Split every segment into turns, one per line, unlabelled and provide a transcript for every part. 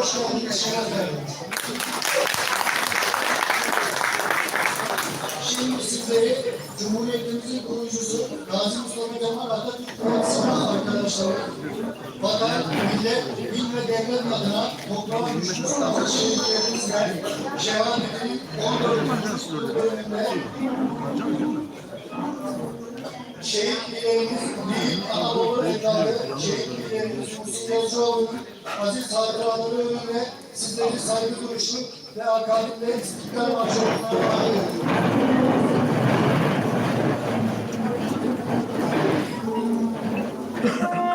hoş geldiniz, şeref verdiniz. Şimdi sizleri Cumhuriyetimizin kurucusu Gazi Mustafa Kemal Atatürk Partisi'nin arkadaşları, vatan, millet, din ve devlet adına toprağa düşmüş olan şehitlerimizle şehadetin 14. bölümünde şehit liderimiz Büyük Anadolu evladı, şehit liderimiz Musi Yazıcıoğlu'nun aziz hatıraları önünde sizleri saygı duruşu ve akabitle istiklal marşlarına dair ediyorum.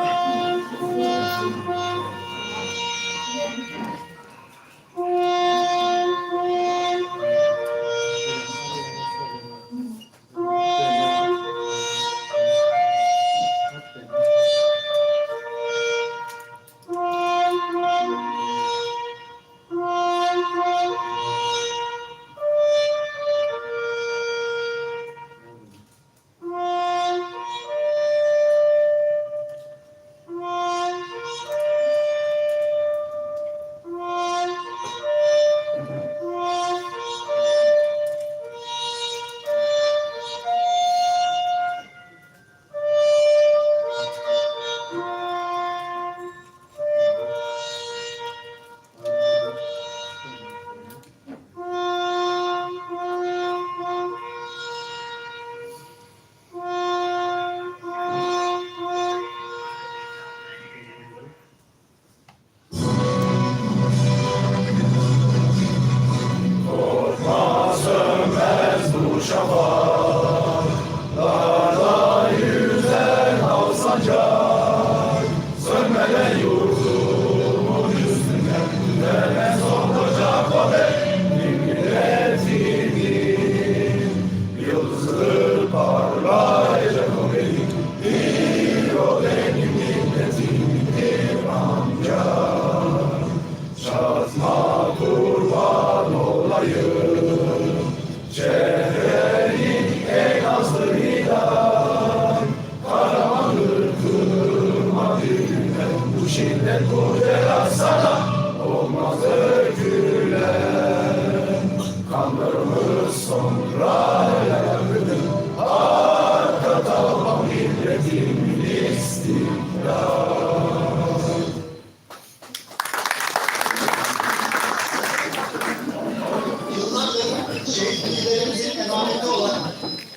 liderimizin emaneti olan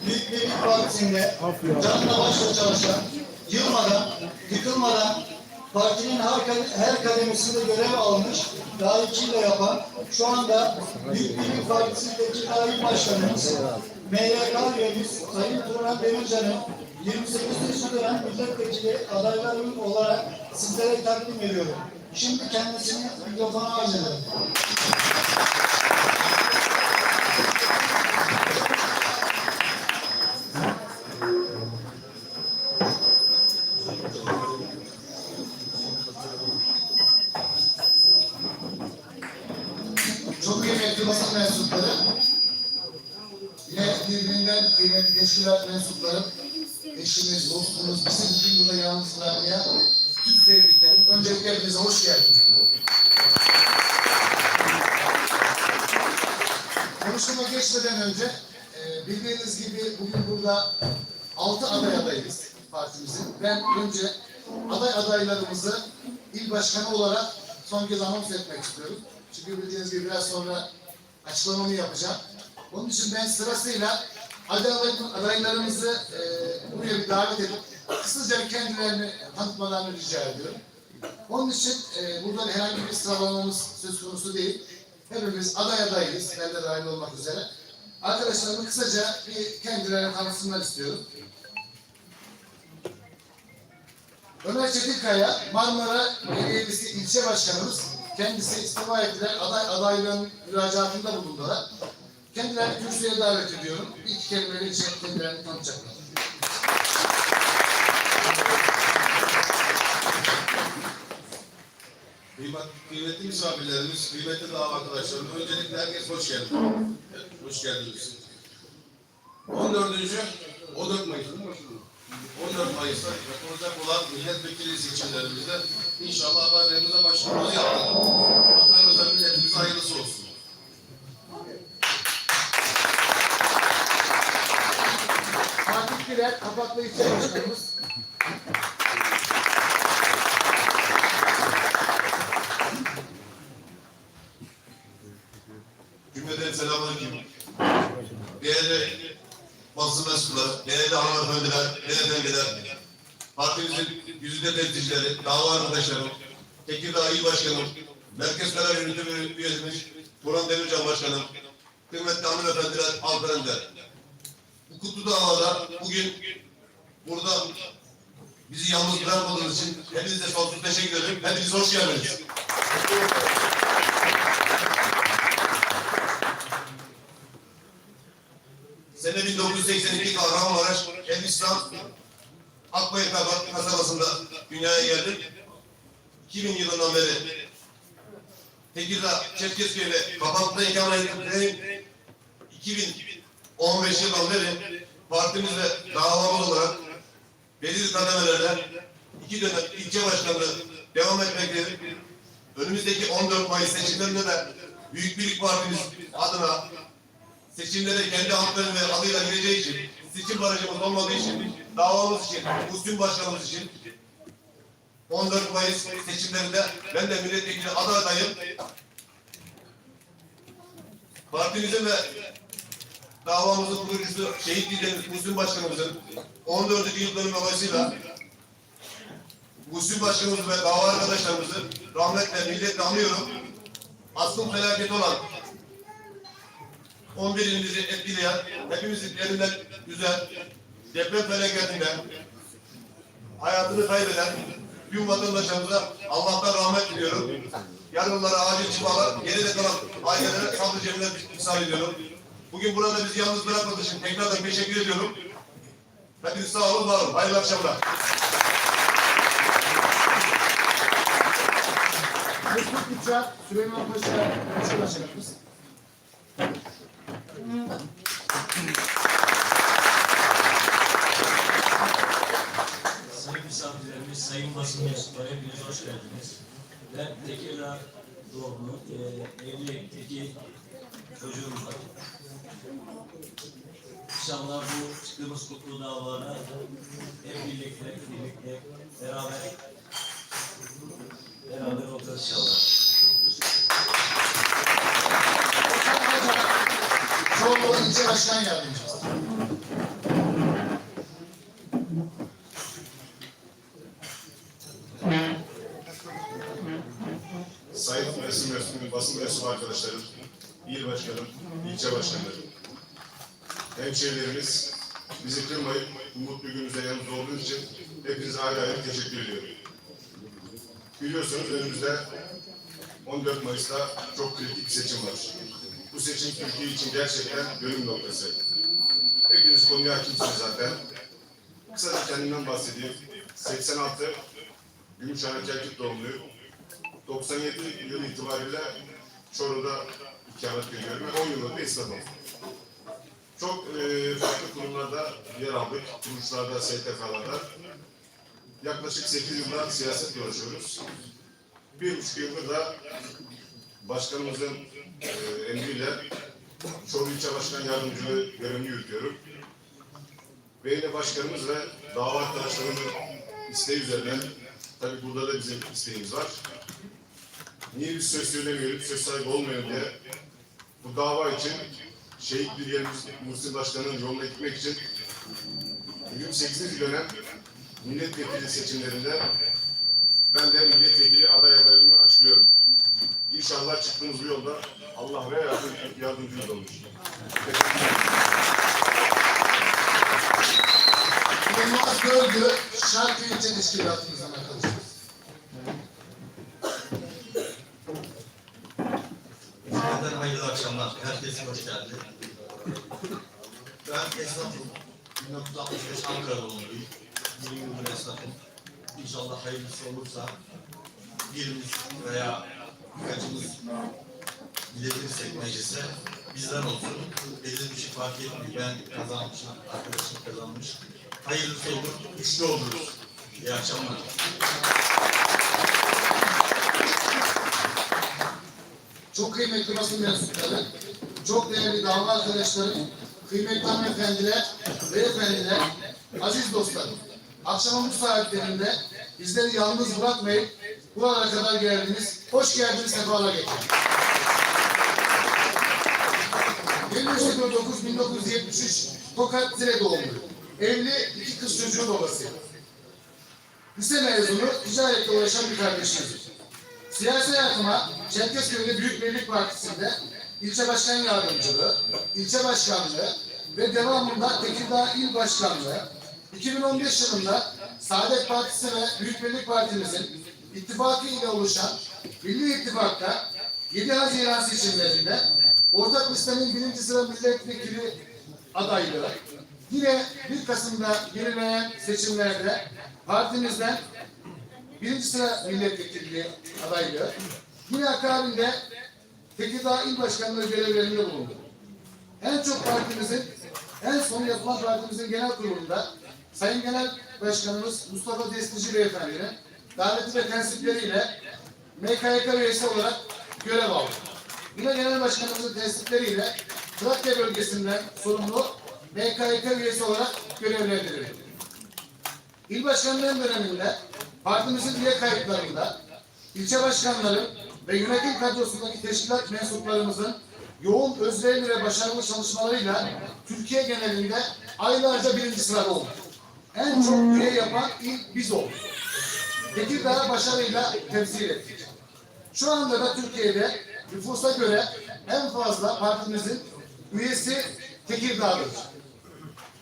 Büyük Birlik Partisi'nde canla başla çalışan, yılmadan, yıkılmadan partinin her, her kademesinde görev almış, layıkıyla yapan, şu anda Büyük Birlik Partisi'ndeki daim başkanımız, MYK üyemiz Sayın Turan Demircan'ın 28. dönem milletvekili adaylarının olarak sizlere takdim ediyorum. Şimdi kendisini mikrofona arz ederim.
Kıymetli basın mensupları, yine birbirinden kıymetli teşkilat mensupları, eşimiz, dostumuz, bizi bugün burada yalnız bırakmaya tüm sevdiklerim. Öncelikle hepinize hoş geldiniz. Konuşmama geçmeden önce, e, bildiğiniz gibi bugün burada altı aday adayız partimizin. Ben önce aday adaylarımızı il başkanı olarak son kez anons etmek istiyorum. Çünkü bildiğiniz gibi biraz sonra açıklamamı yapacağım. Onun için ben sırasıyla aday aday- adaylarımızı e, buraya bir davet edip kısaca kendilerini tanıtmalarını rica ediyorum. Onun için e, burada herhangi bir sıralamamız söz konusu değil. Hepimiz aday adayız, ben de dahil olmak üzere. Arkadaşlarımı kısaca bir kendilerini tanıtsınlar istiyorum. Ömer Çetinkaya, Marmara Belediyesi ilçe başkanımız. Kendisi istifa ettiler, aday adaylığın müracaatında bulundular. Kendilerini kürsüye davet ediyorum. Bir iki kelimeyle için kendilerini tanıtacaklar.
Kıymet- Kıymetli misafirlerimiz, kıymetli dava arkadaşlarım, öncelikle herkes hoş geldi. Hoş geldiniz. 14. 14 Mayıs değil mi? 14 Mayıs'ta yapılacak olan milletvekili seçimlerimizde inşallah adaylarımıza başvurumuzu yaptık. Vatanımıza, milletimize hayırlısı olsun.
Fatih Güler, Kapaklı ilçe başkanımız.
Cümleden selamünaleyküm. Değerli basın mensupları, değerli hanımefendiler, beyefendiler, partimizin yüzünde temsilcileri, dava arkadaşlarım, Tekirdağ İl Başkanım, Merkez Karar Yönetimi Üyemiz, Turan Demircan Başkanım, kıymetli hanımefendiler, hanımefendiler. Bu kutlu davada bugün burada bizi yalnız bırakmadığınız için hepinize sonsuz teşekkür ederim. Hepiniz hoş geldiniz. Sene 1982 Kahramanmaraş, Elbistan, Akbayır kasabasında dünyaya geldim. 2000 yılından beri Tekirdağ, Çerkezköy ve Kapak'ta ikamet ettiğim 2015 yılından beri partimiz ve davamız olarak belirli kademelerden iki dönem ilçe başkanlığı devam etmektedir. Önümüzdeki 14 Mayıs seçimlerinde de Büyük Birlik Partimiz adına seçimlere kendi hakları ve adıyla gireceği için, seçim barajımız olmadığı için, davamız için, Müslüm Başkanımız için 14 Mayıs seçimlerinde ben de milletvekili aday adayım. Partimizin ve davamızın kurucusu şehit liderimiz Müslüm Başkanımızın 14. yıl dönümü dolayısıyla Müslüm Başkanımız ve dava arkadaşlarımızı rahmetle, milletle anıyorum. Aslım felaketi olan 11 ilimizi etkileyen, hepimizin elinden güzel, deprem felaketinde hayatını kaybeden tüm vatandaşlarımıza Allah'tan rahmet diliyorum. Yarınlara acil şifalar, geride kalan ailelere sabır cebine misal ediyorum. Bugün burada bizi yalnız bırakmadığı için tekrardan teşekkür ediyorum. Hepiniz sağ olun, var olun. Hayırlı akşamlar.
Mesut Uçak, Süleyman Paşa, ilçe başkanımız.
Sayın misafirlerimiz, sayın basın mensupları hepiniz hoş geldiniz. Ben Tekirdağ doğumlu, e, evli iki çocuğum var. İnşallah bu çıktığımız kutlu davada hep birlikte, birlikte, beraber beraber olacağız.
İlçe başkan yardımcısı.
Sayın resim mensubu, basın mensubu arkadaşlarım, il başkanım, ilçe başkanlarım, hemşehrilerimiz, bizi kırmayıp mutlu günümüzde yanımızda olduğunuz için hepinize ayrı ayrı teşekkür ediyorum. Biliyorsunuz önümüzde 14 Mayıs'ta çok kritik bir seçim var. Bu seçim Türkiye için gerçekten dönüm noktası. Hepiniz konuya hakimsiniz zaten. Kısaca kendimden bahsedeyim. 86 Gümüşhane Kerkük doğumluyum. 97 yıl itibariyle Çorlu'da ikamet ediyorum ve 10 yıldır da esnafım. Çok e, farklı kurumlarda yer aldık, kuruluşlarda, STK'larda. Yaklaşık 8 yıldır siyasetle uğraşıyoruz. Bir buçuk yıldır da başkanımızın e, emriyle Çorlu İlçe Başkan Yardımcılığı görevini yürütüyorum. Belediye başkanımız ve dava arkadaşlarımızın isteği üzerine, tabii burada da bizim isteğimiz var. Niye biz söz söylemiyoruz, söz sahibi olmayalım diye bu dava için şehit bir yerimiz Muhsin Başkan'ın yoluna gitmek için bugün 8. dönem milletvekili seçimlerinde ben de milletvekili aday. İnşallah çıktığımız yolda Allah ve yardım, yardımcımız olur.
Yılmaz Görgü, Şarkı İlçe Teşkilatımızdan arkadaşlar.
Yeniden hayırlı akşamlar. Herkese hoş geldi. Ben esnafım. 1965 Ankara doğumluyum. 20 yıldır esnafım. İnşallah hayırlısı olursa birimiz veya birkaçımız giderirsek meclise bizden olsun. Bir şey fark etmiyor. Ben kazanmışım, arkadaşım kazanmış. Hayırlısı olur, güçlü oluruz. İyi akşamlar.
Çok kıymetli basın mensupları, çok değerli dava arkadaşlarım, kıymetli hanımefendiler, beyefendiler, aziz dostlarım. Akşamın bu saatlerinde bizleri yalnız bırakmayıp buralara kadar geldiniz. Hoş geldiniz, sefalar getirdiniz. 23.09.1973 Tokat Zile doğumlu. Evli iki kız çocuğu babasıyım. Lise mezunu, ticaretle uğraşan bir kardeşimizim. Siyasi hayatıma Çerkezköy'de Büyük Birlik Partisi'nde ilçe başkan yardımcılığı, ilçe başkanlığı ve devamında Tekirdağ İl Başkanlığı, 2015 yılında Saadet Partisi ve Büyük Birlik Partimizin ittifakı ile oluşan Milli İttifak'ta 7 Haziran seçimlerinde ortak listenin birinci sıra milletvekili adaylığı, yine 1 Kasım'da belirlenen seçimlerde partimizden birinci sıra milletvekilliği adaylığı. Yine akabinde Tekirdağ İl Başkanlığı görevlerinde bulundu. En çok partimizin, en son yapılan partimizin genel kurulunda Sayın Genel Başkanımız Mustafa Destici Beyefendi'nin daveti ve tensipleriyle MKYK üyesi olarak görev aldı. Yine Genel Başkanımızın tensipleriyle Trakya bölgesinden sorumlu MKYK üyesi olarak görevlendirildi. İl başkanlığım döneminde partimizin üye kayıtlarında ilçe başkanları ve yönetim kadrosundaki teşkilat mensuplarımızın yoğun özverili ve başarılı çalışmalarıyla Türkiye genelinde aylarca birinci sırada olduk. En çok üye yapan il biz olduk. Tekirdağ'ı başarıyla temsil ettik. Şu anda da Türkiye'de nüfusa göre en fazla partimizin üyesi Tekirdağ'dır.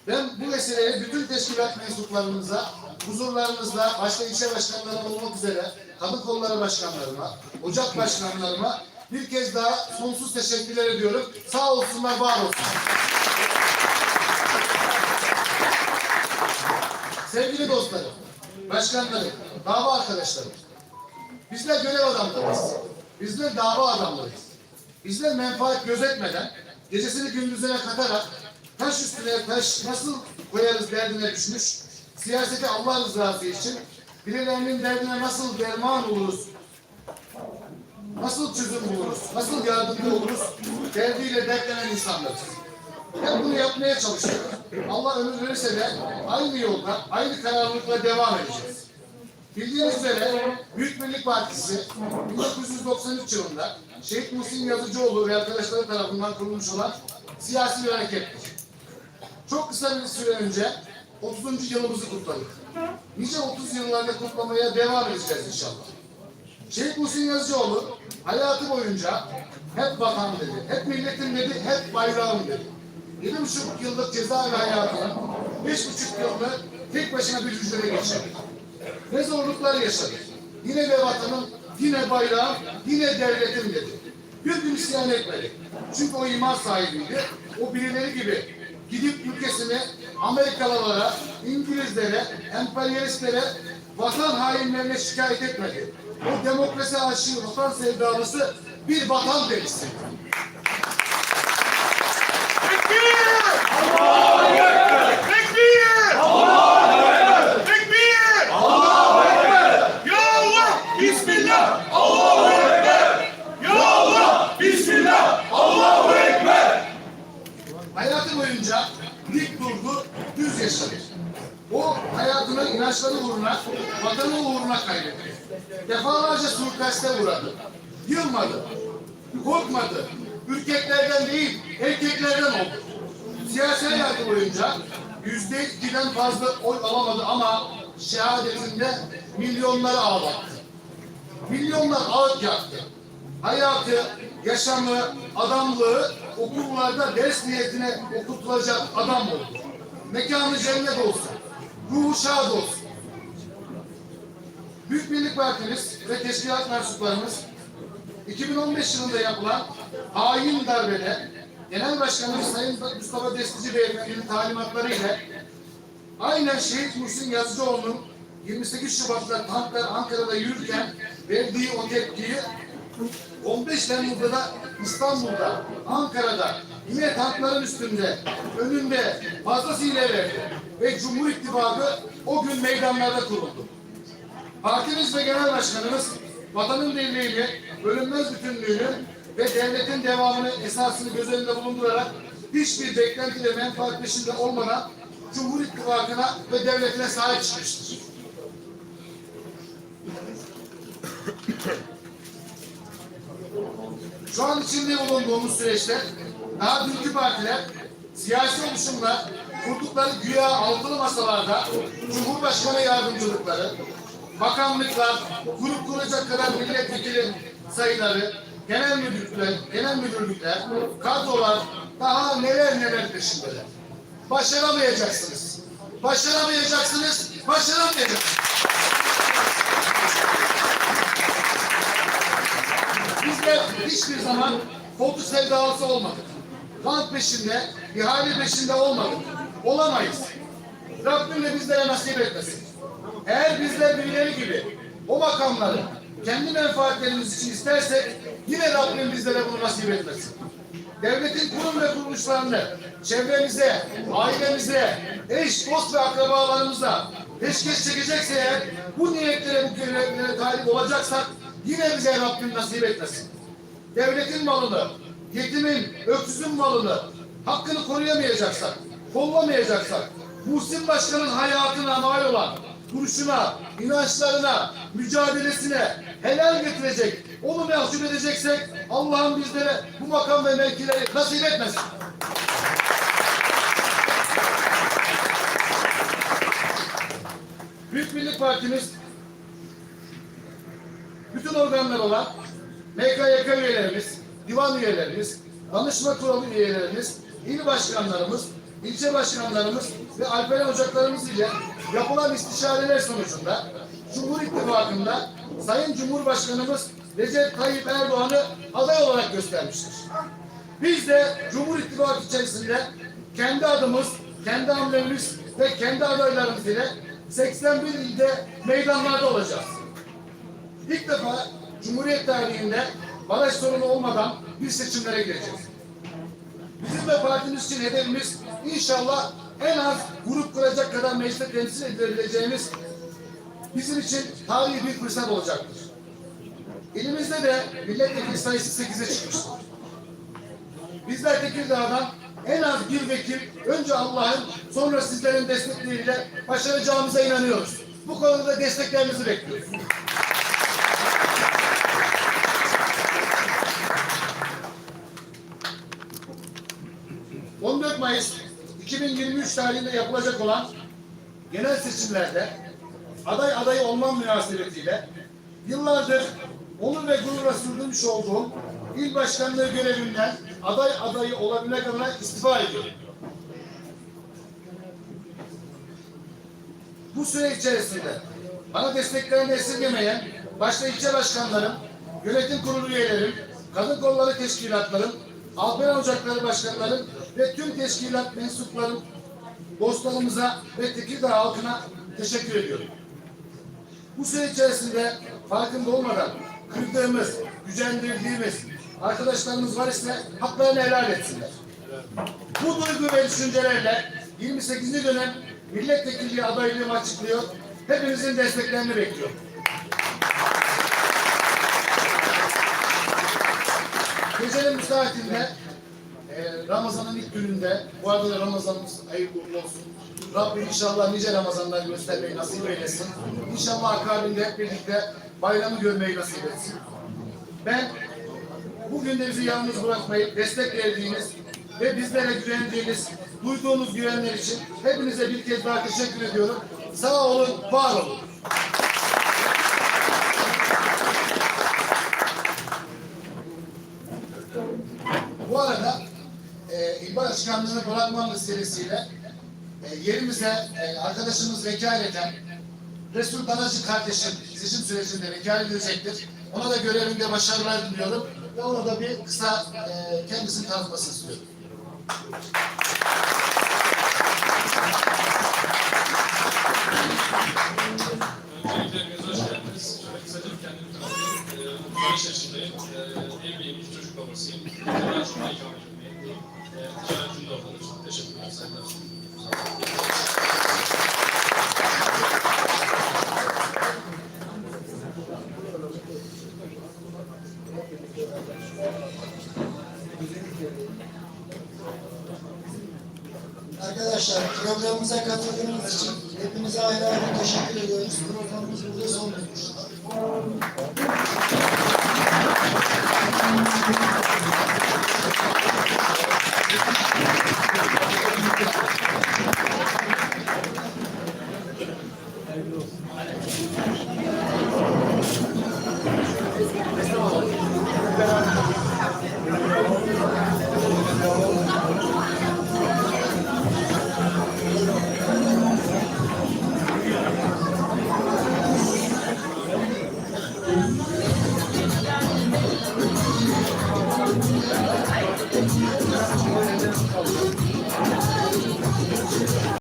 Ben bu vesileyle bütün teşkilat mensuplarımıza, huzurlarınızda başta ilçe başkanları olmak üzere kadın kolları başkanlarıma, ocak başkanlarıma bir kez daha sonsuz teşekkürler ediyorum. Sağ olsunlar, var olsunlar. Sevgili dostlarım, başkanlarım, dava arkadaşlarım, bizler görev adamlarıyız. Bizler dava adamlarıyız. Bizler menfaat gözetmeden, gecesini gündüzüne katarak, taş üstüne taş nasıl koyarız derdine düşmüş, siyaseti Allah rızası için, birilerinin derdine nasıl derman oluruz, nasıl çözüm buluruz, nasıl yardımcı oluruz, derdiyle dertlenen insanlarız. Hep bunu yapmaya çalışıyoruz. Allah ömür verirse de aynı yolda, aynı kararlılıkla devam edeceğiz. Bildiğiniz üzere Büyük Birlik Partisi 1993 yılında Şehit Muhsin Yazıcıoğlu ve arkadaşları tarafından kurulmuş olan siyasi bir harekettir. Çok kısa bir süre önce 30. yılımızı kutladık. Nice 30 yıllarda kutlamaya devam edeceğiz inşallah. Şehit Muhsin Yazıcıoğlu hayatı boyunca hep vatan dedi, hep milletim dedi, hep bayrağım dedi. Yedi buçuk yıllık cezaevi hayatını, beş buçuk yılını tek başına bir hücrede geçirdi. Ne zorluklar yaşadı. Yine de vatanım, yine bayrağım, yine devletim dedi. Bir gün isyan etmedi. Çünkü o iman sahibiydi. O birileri gibi gidip ülkesini Amerikalılara, İngilizlere, emperyalistlere, vatan hainlerine şikayet etmedi. O demokrasi aşığı, vatan sevdalısı bir vatan delisi. Hayatı boyunca dik düz yaşadı. O hayatını inançları uğruna, vatanı uğruna kaybetti. Defalarca suikaste uğradı. Yılmadı, korkmadı. Ürkeklerden değil, erkeklerden oldu. Siyasi hayatı boyunca yüzde ikiden fazla oy alamadı ama şehadetinde milyonları ağlattı. Milyonlar ağıt yaktı. Hayatı, yaşamı, adamlığı okullarda ders niyetine okutulacak adam oldu. Mekanı cennet olsun. Ruhu şad olsun. Büyük Birlik Partimiz ve teşkilat mensuplarımız 2015 yılında yapılan hain darbede Genel Başkanımız Sayın Mustafa Destici Beyefendi'nin talimatlarıyla aynen Şehit Muhsin Yazıcıoğlu'nun 28 Şubat'ta tanklar Ankara'da yürürken verdiği o tepkiyi 15 Temmuz'da da İstanbul'da, Ankara'da yine tankların üstünde, önünde fazlasıyla verdi. Ve Cumhur İttifakı o gün meydanlarda kuruldu. Partimiz ve genel başkanımız vatanın birliğini, bölünmez bütünlüğünü ve devletin devamını esasını göz önünde bulundurarak hiçbir beklenti ve menfaat peşinde olmadan Cumhur İttifakı'na ve devletine sahip çıkmıştır. Şu an içinde bulunduğumuz süreçte daha dünkü partiler siyasi oluşumlar kurdukları güya altılı masalarda Cumhurbaşkanı yardımcılıkları, bakanlıklar, grup kuracak kadar milletvekili sayıları, genel müdürlükler, genel müdürlükler, kadrolar daha neler neler peşindeler. Başaramayacaksınız. Başaramayacaksınız. Başaramayacaksınız. Bizler hiçbir zaman koltuk sevdalısı olmadık. Rant peşinde, ihale peşinde olmadık. Olamayız. Rabbim de bizlere nasip etmesin. Eğer bizler birileri gibi o makamları kendi menfaatlerimiz için istersek yine Rabbim bizlere bunu nasip etmesin. Devletin kurum ve kuruluşlarını çevremize, ailemize, eş, dost ve akrabalarımıza peşkeş çekecekse eğer bu niyetlere, bu görevlere talip olacaksak yine bize Rabbim nasip etmesin. Devletin malını, yetimin, öksüzün malını, hakkını koruyamayacaksak, kollamayacaksak, Muhsin Başkan'ın hayatına mal olan, duruşuna, inançlarına, mücadelesine helal getirecek, onu mahcup edeceksek Allah'ım bizlere bu makam ve mevkileri nasip etmesin. Büyük Birlik Partimiz bütün organlar olan MKYK üyelerimiz, divan üyelerimiz, danışma kurulu üyelerimiz, il başkanlarımız, ilçe başkanlarımız ve Alperen Ocaklarımız ile yapılan istişareler sonucunda Cumhur İttifakı'nda Sayın Cumhurbaşkanımız Recep Tayyip Erdoğan'ı aday olarak göstermiştir. Biz de Cumhur İttifakı içerisinde kendi adımız, kendi hamlemiz ve kendi adaylarımız ile 81 ilde meydanlarda olacağız. İlk defa Cumhuriyet tarihinde baraj sorunu olmadan bir seçimlere gireceğiz. Bizim ve partimiz için hedefimiz inşallah en az grup kuracak kadar mecliste temsil edilebileceğimiz bizim için tarihi bir fırsat olacaktır. İlimizde de milletvekili sayısı 8'e çıkmıştır. Bizler Tekirdağ'dan en az bir vekil önce Allah'ın sonra sizlerin destekleriyle başaracağımıza inanıyoruz. Bu konuda da desteklerinizi bekliyoruz. ...14 Mayıs 2023 tarihinde yapılacak olan genel seçimlerde aday adayı olmam münasebetiyle yıllardır onur ve gururla sürdürmüş olduğum il başkanlığı görevimden aday adayı olabilmek adına istifa ediyorum. Bu süre içerisinde bana desteklerini esirgemeyen başta ilçe başkanlarım, yönetim kurulu üyelerim, kadın kolları teşkilatlarım, Alperen Ocakları başkanlarım ve tüm teşkilat mensuplarım, dostlarımıza ve Tekirdağ halkına teşekkür ediyorum. Bu süre içerisinde farkında olmadan kırdığımız, gücendirdiğimiz arkadaşlarımız var ise haklarını helal etsinler. Bu duygu ve düşüncelerle 28. dönem milletvekilliği adaylığımı açıklıyor. Hepinizin desteklerini bekliyorum. Gecenin müsaitinde e, Ramazan'ın ilk gününde, bu arada da Ramazanımız hayırlı uğurlu olsun. Rabbim inşallah nice Ramazanlar göstermeyi nasip eylesin. İnşallah akabinde hep birlikte bayramı görmeyi nasip etsin. Ben bugün de bizi yalnız bırakmayıp destek verdiğiniz ve bizlere güvendiğiniz, duyduğunuz güvenler için hepinize bir kez daha teşekkür ediyorum. Sağ olun, var olun. Bu arada e, İl Başkanlığı'nı bırakma meselesiyle e, yerimize e, arkadaşımız vekaleten Resul Danacı kardeşim seçim sürecinde vekalet edecektir. Ona da görevinde başarılar diliyorum ve ona da bir kısa e, kendisini tanıtmasını istiyorum.
Kendimi tanıtayım. Ee, 35 yaşındayım. Ee, evliyim, çocuk babasıyım. Cumhur'a ikamet
Arkadaşlar programımıza katıldığınız için hepinize ayrı ayrı teşekkür ediyoruz. Programımız burada son bulmuştur.